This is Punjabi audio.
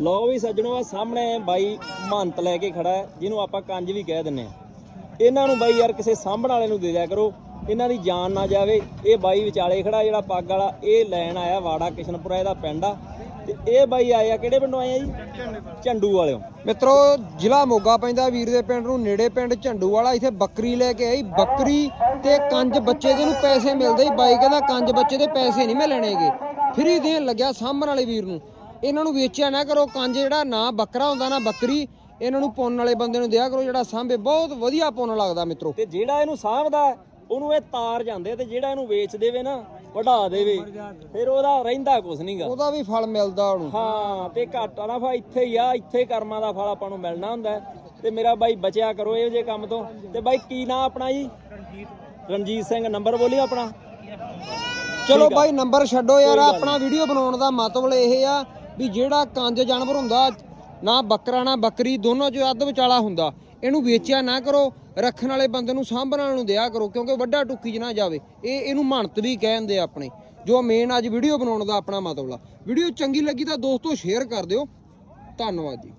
ਲਓ ਵੀ ਸੱਜਣੋ ਆ ਸਾਹਮਣੇ ਬਾਈ ਮਹੰਤ ਲੈ ਕੇ ਖੜਾ ਹੈ, ਜਿਹਨੂੰ ਆਪਾਂ ਕੰਜ ਵੀ ਕਹਿ ਦਿੰਨੇ ਆ ਇਹਨਾਂ ਨੂੰ ਬਾਈ ਯਾਰ ਕਿਸੇ ਸਾਂਭਣ ਵਾਲੇ ਨੂੰ ਦੇ ਦਿਆ ਕਰੋ। ਇਹਨਾਂ ਦੀ ਜਾਨ ਨਾ ਜਾਵੇ। ਇਹ ਬਾਈ ਵਿਚਾਲੇ ਖੜਾ, ਜਿਹੜਾ ਪੱਗ ਵਾਲਾ, ਇਹ ਲੈਣ ਆਇਆ ਵਾੜਾ ਕਿਸ਼ਨਪੁਰਾ, ਇਹਦਾ ਪਿੰਡ ਆ। ਤੇ ਇਹ ਬਾਈ ਆਏ ਆ, ਕਿਹੜੇ ਪਿੰਡੋਂ ਆਏ ਆ ਜੀ? ਝੰਡੂ ਵਾਲਿਓ। ਮਿੱਤਰੋ, ਜ਼ਿਲ੍ਹਾ ਮੋਗਾ ਪੈਂਦਾ ਵੀਰ ਦੇ ਪਿੰਡ ਨੂੰ, ਨੇੜੇ ਪਿੰਡ ਝੰਡੂ ਵਾਲਾ, ਇੱਥੇ ਬੱਕਰੀ ਲੈ ਕੇ ਆਈ। ਬੱਕਰੀ ਤੇ ਕੰਜ ਬੱਚੇ ਦੇ ਨੂੰ ਪੈਸੇ ਮਿਲਦੇ ਹੀ ਬਾਈ ਕਹਿੰਦਾ, ਕੰਜ ਬੱਚੇ ਦੇ ਪੈਸੇ ਨਹੀਂ ਮੈਂ ਲੈਣੇਗੇ। ਫਰੀ ਦੇਣ ਲੱਗਿਆ ਸਾਂਭਣ ਵਾਲੇ ਵੀਰ ਨੂੰ। ਇਹਨਾਂ ਨੂੰ ਵੇਚਿਆ ਨਾ ਕਰੋ ਕੰਜ ਜਿਹੜਾ ਨਾ ਬੱਕਰਾ ਹੁੰਦਾ ਨਾ ਬੱਕਰੀ ਇਹਨਾਂ ਨੂੰ ਪੁੰਨ ਵਾਲੇ ਬੰਦੇ ਨੂੰ ਦਿਆ ਕਰੋ ਜਿਹੜਾ ਸਾਂਭੇ ਬਹੁਤ ਵਧੀਆ ਪੁੰਨ ਲੱਗਦਾ ਮਿੱਤਰੋ। ਤੇ ਜਿਹੜਾ ਇਹਨੂੰ ਸਾਂਭਦਾ ਉਹਨੂੰ ਇਹ ਤਾਰ ਜਾਂਦੇ ਤੇ ਜਿਹੜਾ ਇਹਨੂੰ ਵੇਚ ਦੇਵੇ ਨਾ ਵਢਾ ਦੇਵੇ। ਫਿਰ ਉਹਦਾ ਰਹਿੰਦਾ ਕੁਝ ਨਹੀਂਗਾ ਉਹਦਾ ਵੀ ਫਲ ਮਿਲਦਾ ਉਹਨੂੰ। ਹਾਂ ਤੇ ਘਾਟਾ ਨਾ ਫਾ ਇੱਥੇ ਹੀ ਆ ਇੱਥੇ ਕਰਮਾਂ ਦਾ ਫਲ ਆਪਾਂ ਨੂੰ ਮਿਲਣਾ ਹੁੰਦਾ। ਤੇ ਮੇਰਾ ਬਾਈ ਬਚਿਆ ਕਰੋ ਇਹੋ ਜਿਹੇ ਕੰਮ ਤੋਂ। ਤੇ ਬਾਈ ਕੀ ਨਾਂ ਆਪਣਾ ਜੀ? ਰਣਜੀਤ ਸਿੰਘ ਨੰਬਰ ਬੋਲਿਓ ਆਪਣਾ। ਚਲੋ ਬਾਈ ਨੰਬਰ ਛੱਡੋ ਯਾਰ ਆਪਣਾ ਵੀਡੀਓ ਬਣਾਉਣ ਦਾ ਮਤਲਬ ਇਹ ਆ ਵੀ ਜਿਹੜਾ ਕੰਜ ਜਾਨਵਰ ਹੁੰਦਾ, ਨਾ ਬੱਕਰਾ ਨਾ ਬੱਕਰੀ, ਦੋਨੋਂ 'ਚੋਂ ਅੱਧ ਵਿਚਾਲਾ ਹੁੰਦਾ। ਇਹਨੂੰ ਵੇਚਿਆ ਨਾ ਕਰੋ, ਰੱਖਣ ਵਾਲੇ ਬੰਦੇ ਨੂੰ ਸਾਂਭਣ ਵਾਲੇ ਨੂੰ ਦਿਆ ਕਰੋ, ਕਿਉਂਕਿ ਵੱਡਾ ਟੁੱਕੀ 'ਚ ਨਾ ਜਾਵੇ। ਇਹ ਇਹਨੂੰ ਮਹੰਤ ਵੀ ਕਹਿੰਦੇ ਆ ਆਪਣੇ। ਜੋ ਮੇਨ ਅੱਜ ਵੀਡੀਓ ਬਣਾਉਣ ਦਾ ਆਪਣਾ ਮਤਲਬ ਆ। ਵੀਡੀਓ ਚੰਗੀ ਲੱਗੀ ਤਾਂ ਦੋਸਤੋ ਸ਼ੇਅਰ ਕਰ ਦਿਓ। ਧੰਨਵਾਦ ਜੀ।